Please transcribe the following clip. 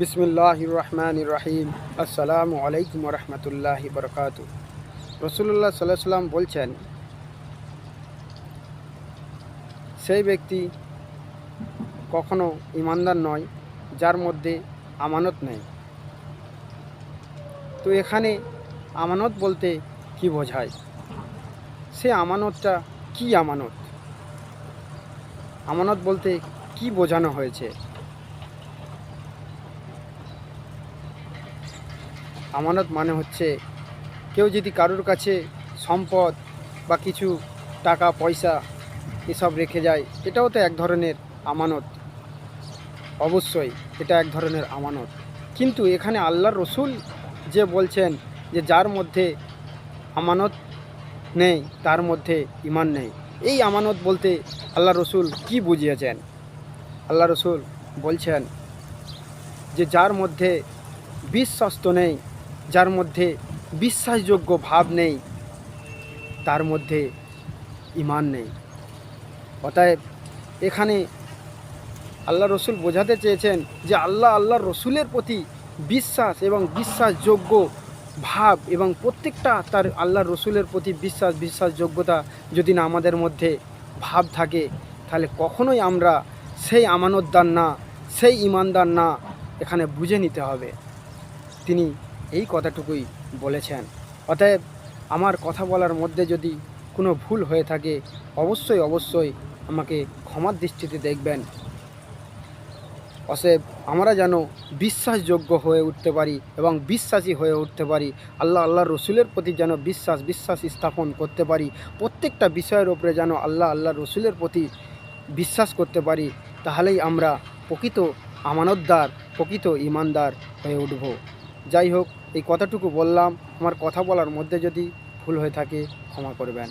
বিসমিল্লাহ রহমান রাহিম আসসালামু আলাইকুম রহমতুল্লাহ বরকাত। রসুল্লাহ সাল্লাহ সাল্লাম বলছেন, সেই ব্যক্তি কখনো ইমানদার নয়, যার মধ্যে আমানত নেই। তো এখানে আমানত বলতে কি বোঝায়? সে আমানতটা কি আমানত? আমানত বলতে কি বোঝানো হয়েছে? আমানত মানে হচ্ছে কেউ যদি কারোর কাছে সম্পদ বা কিছু টাকা, পয়সা এসব রেখে যায়, এটাও তো এক ধরনের আমানত। অবশ্যই এটা এক ধরনের আমানত। কিন্তু এখানে আল্লাহর রসুল যে বলছেন যে যার মধ্যে আমানত নেই, তার মধ্যে ইমান নেই। এই আমানত বলতে আল্লাহ রসুল কি বুঝিয়েছেন? আল্লাহ রসুল বলছেন যে যার মধ্যে বিশ্বাস তো নেই যার মধ্যে বিশ্বাসযোগ্য ভাব নেই, তার মধ্যে ইমান নেই। অতএব এখানে আল্লাহ রসুল বোঝাতে চেয়েছেন যে আল্লাহ আল্লাহ রসুলের প্রতি বিশ্বাস এবং বিশ্বাসযোগ্য ভাব এবং প্রত্যেকটা তার আল্লাহ রসুলের প্রতি বিশ্বাস, বিশ্বাসযোগ্যতা যদি না আমাদের মধ্যে ভাব থাকে, তাহলে কখনোই আমরা সেই আমানতদার না, সেই ইমানদার না এখানে বুঝে নিতে হবে। তিনি এই কথাটুকুই বলেছেন। অতএব আমার কথা বলার মধ্যে যদি কোনো ভুল হয়ে থাকে, অবশ্যই অবশ্যই আমাকে ক্ষমার দৃষ্টিতে দেখবেন। অতএব আমরা যেন বিশ্বাসযোগ্য হয়ে উঠতে পারি এবং বিশ্বাসী হয়ে উঠতে পারি, আল্লাহ আল্লাহ রসুলের প্রতি যেন বিশ্বাস বিশ্বাস স্থাপন করতে পারি, প্রত্যেকটা বিষয়ের ওপরে যেন আল্লাহ আল্লাহ রসুলের প্রতি বিশ্বাস করতে পারি, তাহলেই আমরা প্রকৃত আমানতদার, প্রকৃত ইমানদার হয়ে উঠব। যাই হোক, এই কথাটুকু বললাম। আমার কথা বলার মধ্যে যদি ভুল হয়ে থাকে, ক্ষমা করবেন।